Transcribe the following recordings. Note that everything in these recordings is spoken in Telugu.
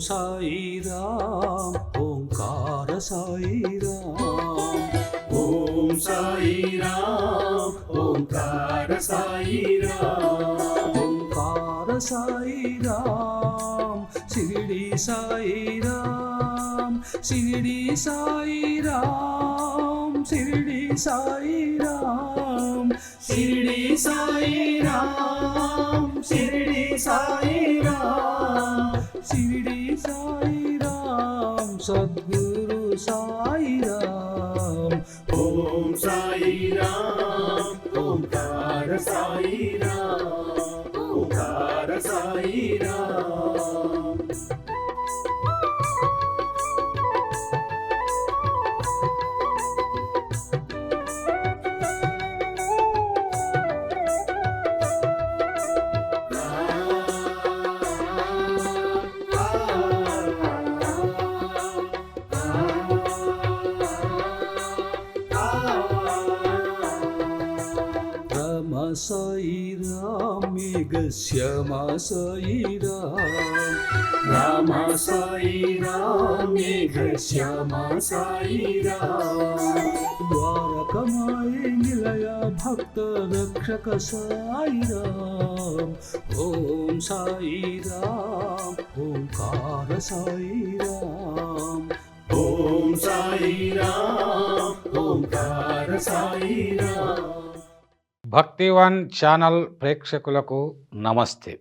సాయిరామ్ ఓంకార సాయిరామ్ ఓం సాయిరామ్ ఓంకార సాయిరామ్ ఓంకార సాయిరామ్ షిరిడి సాయిరామ్ షిరిడి సాయిరామ్ షిరిడి సాయిరామ్ షిరిడి సాయిరామ్ షిరిడి సాయిరామ్ షిరిడి సాయిరామ్ సద్గురు సాయిరామ్. ఓం సాయిరామ్ ఓంకార సాయిరామ్ ఓంకార సాయిరామ్ రమ సాయిరామ్ మేఘ శ్యామ సాయిరామ్ రామ సాయిరామ్ మేఘ శ్యామ సాయిరామ్ ద్వారకమాయి నిలయ భక్త రక్షక సాయిరామ్ ఓం సాయిరామ్ ఓంకార సాయిరామ్ ఓం సాయిరామ్ ఓంకార సాయిరామ్ భక్తివన్ ఛానల్ ప్రేక్షకులకు నమస్తే.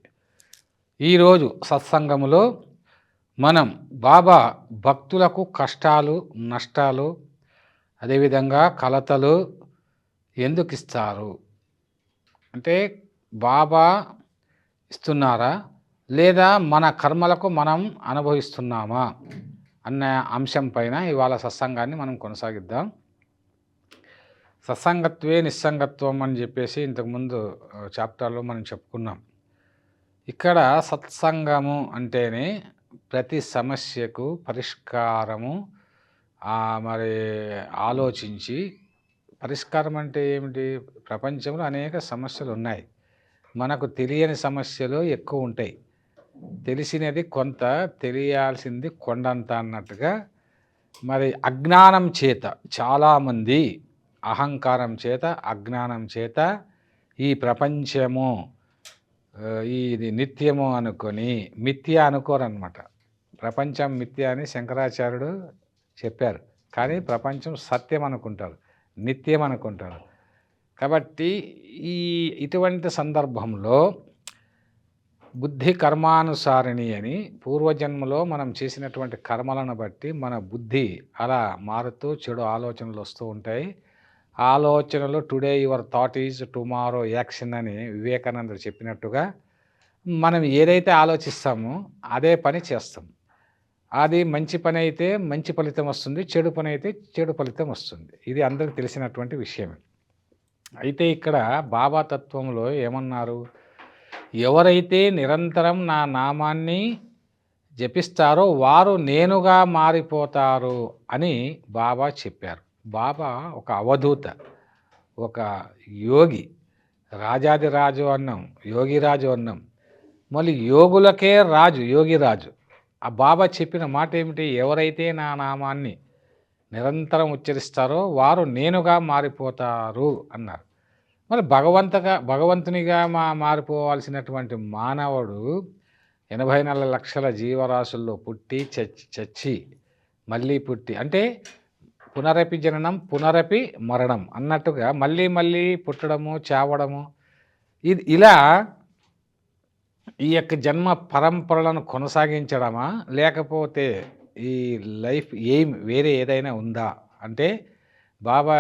ఈరోజు సత్సంగములో మనం బాబా భక్తులకు కష్టాలు నష్టాలు అదేవిధంగా కలతలు ఎందుకు ఇస్తారు అంటే బాబా ఇస్తున్నారా? లేదా మన కర్మలకు మనం అనుభవిస్తున్నామా? అన్న అంశం పైన ఇవాళ సత్సంగాన్ని మనం కొనసాగిద్దాం. సత్సంగత్వే నిస్సంగత్వం అని చెప్పేసి ఇంతకుముందు చాప్టర్లో మనం చెప్పుకున్నాం. ఇక్కడ సత్సంగము అంటేనే ప్రతి సమస్యకు పరిష్కారము మరి ఆలోచించి పరిష్కారం అంటే ఏమిటి? ప్రపంచంలో అనేక సమస్యలు ఉన్నాయి. మనకు తెలియని సమస్యలు ఎక్కువ ఉంటాయి. తెలిసినది కొంత తెలియాల్సింది కొండంత అన్నట్టుగా మరి అజ్ఞానం చేత చాలామంది అహంకారం చేత అజ్ఞానం చేత ఈ ప్రపంచము ఇది నిత్యము అనుకొని మిథ్య అనుకోరనమాట ప్రపంచం మిథ్య అని శంకరాచార్యుడు చెప్పారు. కానీ ప్రపంచం సత్యం అనుకుంటారు నిత్యం అనుకుంటారు. కాబట్టి ఈ ఇటువంటి సందర్భంలో బుద్ధి కర్మానుసారిణి అని పూర్వజన్మలో మనం చేసినటువంటి కర్మలను బట్టి మన బుద్ధి అలా మారుతూ చెడు ఆలోచనలు వస్తూ ఉంటాయి. ఆలోచనలు today your thought is tomorrow action అని వివేకానందుడు చెప్పినట్టుగా మనం ఏదైతే ఆలోచిస్తామో అదే పని చేస్తాం. అది మంచి పని అయితే మంచి ఫలితం వస్తుంది చెడు పని అయితే చెడు ఫలితం వస్తుంది. ఇది అందరికి తెలిసినటువంటి విషయమే అయితే ఇక్కడ బాబా తత్వంలో ఏమన్నారు? ఎవరైతే నిరంతరం నా నామాన్ని జపిస్తారో వారు నేనుగా మారిపోతారు అని బాబా చెప్పారు. బాబా ఒక అవధూత ఒక యోగి. రాజాదిరాజు అన్నం యోగిరాజు అన్నం. మళ్ళీ యోగులకే రాజు యోగిరాజు ఆ బాబా చెప్పిన మాట ఏమిటి? ఎవరైతే నా నామాన్ని నిరంతరం ఉచ్చరిస్తారో వారు నేనుగా మారిపోతారు అన్నారు. మరి భగవంతగా భగవంతునిగా మా మారిపోవాల్సినటువంటి మానవుడు ఎనభై నాలుగు లక్షల జీవరాశుల్లో పుట్టి చచ్చి చచ్చి మళ్ళీ పుట్టి అంటే పునరపి జననం పునరపి మరణం అన్నట్టుగా మళ్ళీ మళ్ళీ పుట్టడము చావడము. ఇది ఇలా ఈ యొక్క జన్మ పరంపరలను కొనసాగించడమా? లేకపోతే ఈ లైఫ్ ఏం వేరే ఏదైనా ఉందా? అంటే బాబా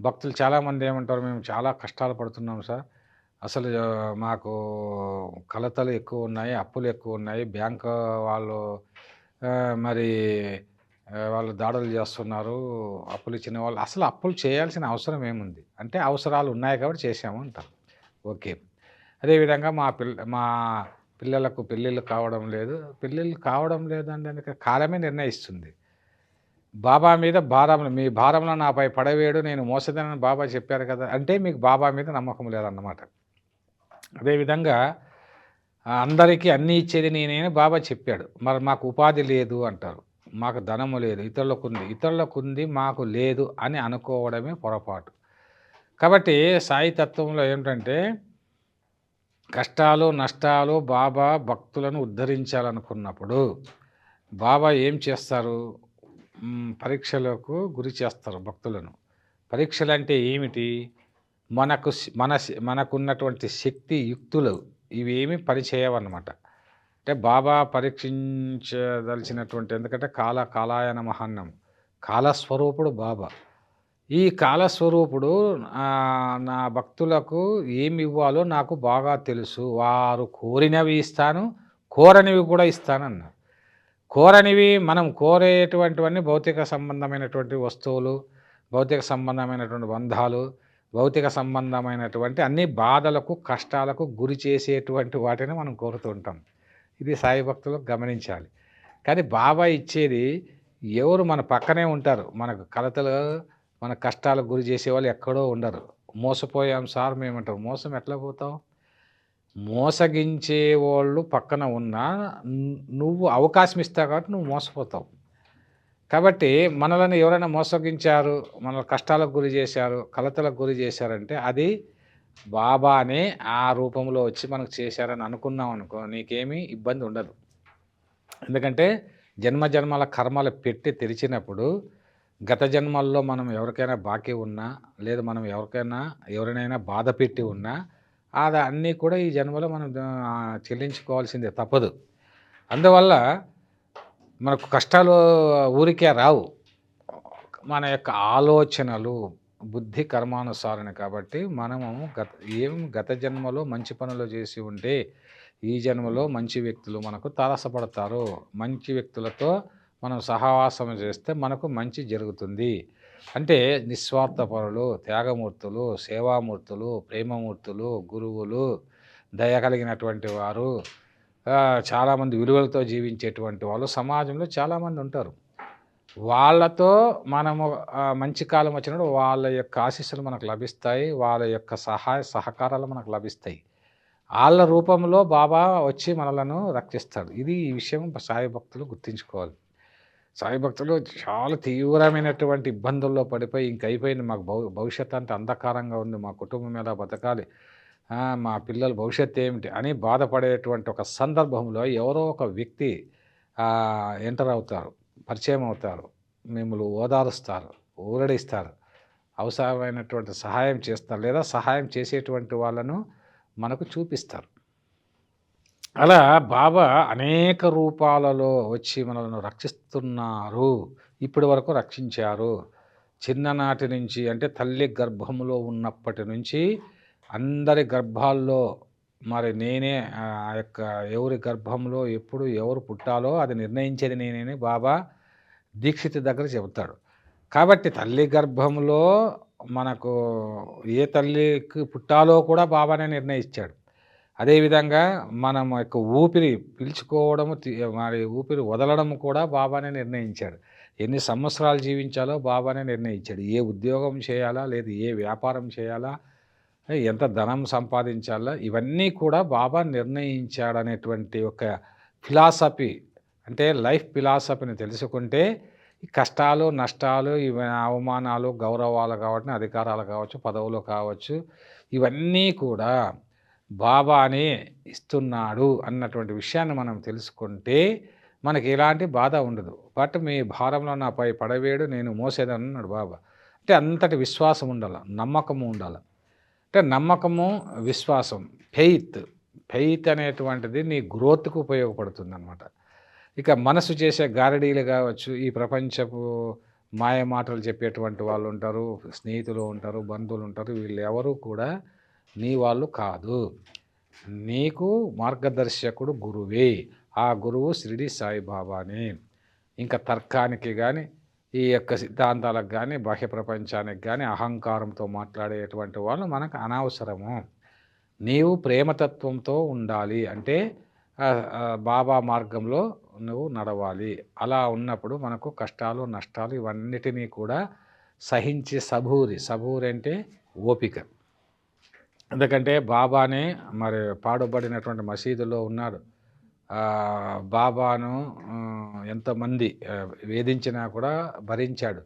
భక్తులు చాలామంది ఏమంటారు మేము చాలా కష్టాలు పడుతున్నాం సార్. అసలు మాకు కలతలు ఎక్కువ ఉన్నాయి అప్పులు ఎక్కువ ఉన్నాయి. బ్యాంక్ వాళ్ళు మరి వాళ్ళు దాడులు చేస్తున్నారు అప్పులు ఇచ్చిన వాళ్ళు. అసలు అప్పులు చేయాల్సిన అవసరం ఏముంది? అంటే అవసరాలు ఉన్నాయి కాబట్టి చేసాము అంటారు. ఓకే. అదేవిధంగా మా పిల్ల మా పిల్లలకు పెళ్ళిళ్ళు కావడం లేదు. పెళ్ళిళ్ళు కావడం లేదు అంటే కాలమే నిర్ణయిస్తుంది. బాబా మీద భారం మీ భారంలో నాపై పడవేడు నేను మోసదనని బాబా చెప్పారు కదా అంటే మీకు బాబా మీద నమ్మకం లేదన్నమాట. అదేవిధంగా అందరికీ అన్నీ ఇచ్చేది నేనే బాబా చెప్పాడు. మరి మాకు ఉపాధి లేదు అంటారు. మాకు ధనము లేదు. ఇతరులకు ఉంది ఇతరులకు ఉంది మాకు లేదు అని అనుకోవడమే పొరపాటు. కాబట్టి సాయి తత్వంలో ఏంటంటే కష్టాలు నష్టాలు బాబా భక్తులను ఉద్ధరించాలనుకున్నప్పుడు బాబా ఏం చేస్తారు? పరీక్షలకు గురి చేస్తారు భక్తులను. పరీక్షలు అంటే ఏమిటి? మనకు మన మనకున్నటువంటి శక్తి యుక్తులు. ఇవేమి పనిచేయవన్నమాట అంటే బాబా పరీక్షించదలిచినటువంటి ఎందుకంటే కాల కాలాయన మహాన్నం. కాలస్వరూపుడు బాబా. ఈ కాలస్వరూపుడు నా భక్తులకు ఏమి ఇవ్వాలో నాకు బాగా తెలుసు. వారు కోరినవి ఇస్తాను కోరనివి కూడా ఇస్తానన్నారు కోరనివి మనం కోరేటువంటివన్నీ భౌతిక సంబంధమైనటువంటి వస్తువులు భౌతిక సంబంధమైనటువంటి బంధాలు భౌతిక సంబంధమైనటువంటి అన్ని బాధలకు కష్టాలకు గురి చేసేటువంటి వాటిని మనం కోరుతుంటాం ఇది సాయి భక్తులు గమనించాలి. కానీ బాబా ఇచ్చేది ఎవరు మన పక్కనే ఉంటారు. మనకు కలతలు మన కష్టాలకు గురి చేసేవాళ్ళు ఎక్కడో ఉండరు. మోసపోయాం సార్ మేమంటారు. మోసం ఎట్లా పోతాం మోసగించే వాళ్ళు పక్కన ఉన్నా నువ్వు అవకాశం ఇస్తావు కాబట్టి నువ్వు మోసపోతావు. కాబట్టి మనలను ఎవరైనా మోసగించారు మన కష్టాలకు గురి చేశారు కలతలకు గురి చేశారంటే అది బాబానే ఆ రూపంలో వచ్చి మనకు చేశారని అనుకున్నాం అనుకో నీకేమీ ఇబ్బంది ఉండదు. ఎందుకంటే జన్మ జన్మల కర్మలు పెట్టి తెరిచినప్పుడు గత జన్మల్లో మనం ఎవరికైనా బాకీ ఉన్నా లేదా మనం ఎవరికైనా ఎవరినైనా బాధ పెట్టి ఉన్నా అది అన్నీ కూడా ఈ జన్మలో మనం చెల్లించుకోవాల్సిందే తప్పదు. అందువల్ల మనకు కష్టాలు ఊరికే రావు. మన యొక్క ఆలోచనలు బుద్ధి కర్మానుసారణ కాబట్టి మనము గత ఏం గత జన్మలో మంచి పనులు చేసి ఉంటే ఈ జన్మలో మంచి వ్యక్తులు మనకు తారసపడతారు. మంచి వ్యక్తులతో మనం సహవాసం చేస్తే మనకు మంచి జరుగుతుంది. అంటే నిస్వార్థపరులు త్యాగమూర్తులు సేవామూర్తులు ప్రేమమూర్తులు గురువులు దయ కలిగినటువంటి వారు చాలామంది విలువలతో జీవించేటువంటి వాళ్ళు సమాజంలో చాలామంది ఉంటారు. వాళ్ళతో మనము మంచి కాలం వచ్చినప్పుడు వాళ్ళ యొక్క ఆశీస్సులు మనకు లభిస్తాయి. వాళ్ళ యొక్క సహాయ సహకారాలు మనకు లభిస్తాయి. వాళ్ళ రూపంలో బాబా వచ్చి మనలను రక్షిస్తాడు. ఇది ఈ విషయం సాయి భక్తులు గుర్తించుకోవాలి. సాయి భక్తులు చాలా తీవ్రమైనటువంటి ఇబ్బందుల్లో పడిపోయి ఇంక మాకు భవి భవిష్యత్ అంటే అంధకారంగా ఉంది. మా కుటుంబం ఎలా బతకాలి? మా పిల్లల భవిష్యత్తు ఏమిటి అని బాధపడేటువంటి ఒక సందర్భంలో ఎవరో ఒక వ్యక్తి ఎంటర్ అవుతారు. పరిచయం అవుతారు మిమ్మల్ని ఓదారుస్తారు ఊరడిస్తారు. అవసరమైనటువంటి సహాయం చేస్తారు లేదా సహాయం చేసేటువంటి వాళ్ళను మనకు చూపిస్తారు. అలా బాబా అనేక రూపాలలో వచ్చి మనల్ని రక్షిస్తున్నారు. ఇప్పటి వరకు రక్షించారు. చిన్ననాటి నుంచి అంటే తల్లి గర్భంలో ఉన్నప్పటి నుంచి అందరి గర్భాల్లో మరి నేనే ఆ యొక్క ఎవరి గర్భంలో ఎప్పుడు ఎవరు పుట్టాలో అది నిర్ణయించేది నేనే బాబా దీక్షిత దగ్గర చెబుతాడు. కాబట్టి తల్లి గర్భంలో మనకు ఏ తల్లికి పుట్టాలో కూడా బాబానే నిర్ణయించాడు అదేవిధంగా మనం యొక్క ఊపిరి పీల్చుకోవడము మరి ఊపిరి వదలడం కూడా బాబానే నిర్ణయించాడు. ఎన్ని సంవత్సరాలు జీవించాలో బాబానే నిర్ణయించాడు. ఏ ఉద్యోగం చేయాలా లేదు ఏ వ్యాపారం చేయాలా ఎంత ధనం సంపాదించాలా? ఇవన్నీ కూడా బాబా నిర్ణయించాడనేటువంటి ఒక ఫిలాసఫీ అంటే లైఫ్ ఫిలాసఫీని తెలుసుకుంటే కష్టాలు నష్టాలు ఇవి అవమానాలు గౌరవాలు కావచ్చు అధికారాలు కావచ్చు పదవులు కావచ్చు ఇవన్నీ కూడా బాబానే ఇస్తున్నాడు అన్నటువంటి విషయాన్ని మనం తెలుసుకుంటే మనకి ఎలాంటి బాధ ఉండదు. బట్ మీ భారంలో నాపై పడవేడు నేను మోసేదని అన్నాడు బాబా. అంటే అంతటి విశ్వాసం ఉండాలి నమ్మకము ఉండాలి. అంటే నమ్మకము విశ్వాసం ఫెయిత్ ఫెయిత్ అనేటువంటిది నీ గ్రోత్కు ఉపయోగపడుతుంది అనమాట ఇక మనసు చేసే గారడీలు కావచ్చు ఈ ప్రపంచపు మాయ మాటలు చెప్పేటువంటి వాళ్ళు ఉంటారు స్నేహితులు ఉంటారు బంధువులు ఉంటారు వీళ్ళు ఎవరు కూడా నీ వాళ్ళు కాదు. నీకు మార్గదర్శకుడు గురువే. ఆ గురువు షిరిడి సాయిబాబానే. ఇంకా తర్కానికి కానీ ఈ యొక్క సిద్ధాంతాలకు కానీ బాహ్య ప్రపంచానికి కానీ అహంకారంతో మాట్లాడేటువంటి వాళ్ళు మనకు అనవసరము. నీవు ప్రేమతత్వంతో ఉండాలి. అంటే బాబా మార్గంలో నువ్వు నడవాలి. అలా ఉన్నప్పుడు మనకు కష్టాలు నష్టాలు ఇవన్నిటినీ కూడా సహించి సబూరి. సబూరి అంటే ఓపిక. ఎందుకంటే బాబానే మరి పాడుబడినటువంటి మసీదులో ఉన్నాడు. బాబాను ఎంతమంది వేధించినా కూడా భరించాడు.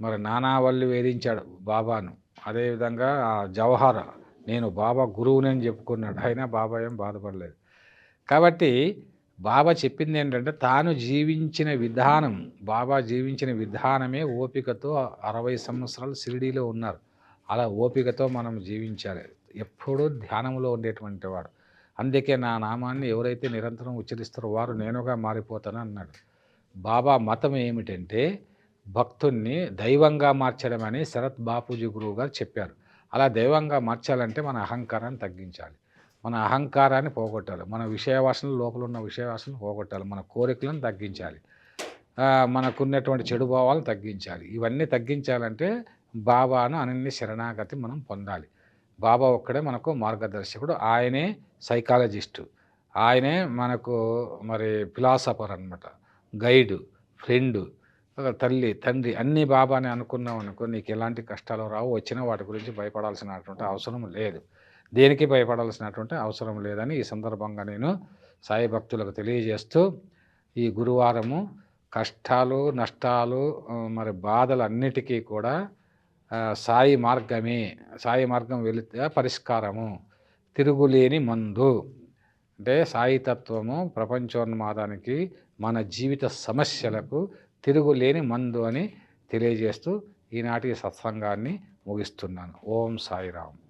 మరి నానావల్లి వేధించాడు బాబాను. అదేవిధంగా జవహర్ నేను బాబా గురువుని అని చెప్పుకున్నాడు. అయినా బాబా ఏం బాధపడలేదు. కాబట్టి బాబా చెప్పింది ఏంటంటే తాను జీవించిన విధానం బాబా జీవించిన విధానమే ఓపికతో అరవై సంవత్సరాలు షిరిడీలో ఉన్నారు. అలా ఓపికతో మనం జీవించాలి. ఎప్పుడూ ధ్యానంలో ఉండేటువంటి వాడు. అందుకే నా నామాన్ని ఎవరైతే నిరంతరం ఉచ్చరిస్తారో వారు నేనుగా మారిపోతాను అన్నాడు. బాబా మతం ఏమిటంటే భక్తుణ్ణి దైవంగా మార్చడమని శరత్ బాపూజీ గురువు గారు చెప్పారు. అలా దైవంగా మార్చాలంటే మన అహంకారాన్ని తగ్గించాలి. మన అహంకారాన్ని పోగొట్టాలి. మన విషయవాసనలు లోపల ఉన్న విషయవాసనలు పోగొట్టాలి. మన కోరికలను తగ్గించాలి. మనకున్నటువంటి చెడు భావాలను తగ్గించాలి. ఇవన్నీ తగ్గించాలంటే బాబాను అనన్య శరణాగతి మనం పొందాలి. బాబా ఒక్కడే మనకు మార్గదర్శకుడు. ఆయనే సైకాలజిస్టు. ఆయనే మనకు మరి ఫిలాసఫర్ అన్నమాట. గైడు ఫ్రెండు తల్లి తండ్రి అన్నీ బాబాని అనుకున్నాం అనుకో నీకు ఎలాంటి కష్టాలు రావు వచ్చినా వాటి గురించి భయపడాల్సినటువంటి అవసరం లేదు. దేనికి భయపడాల్సినటువంటి అవసరం లేదని ఈ సందర్భంగా నేను సాయి భక్తులకు తెలియజేస్తూ ఈ గురువారము కష్టాలు నష్టాలు మరి బాధలు అన్నిటికీ కూడా సాయి మార్గమే సాయి మార్గం వెళితే పరిష్కారము. తిరుగులేని మందు. అంటే సాయి తత్వము ప్రపంచోన్మాదానికి మన జీవిత సమస్యలకు తిరుగులేని మందు అని తెలియజేస్తూ ఈనాటి సత్సంగాన్ని ముగిస్తున్నాను. ఓం సాయిరామ్.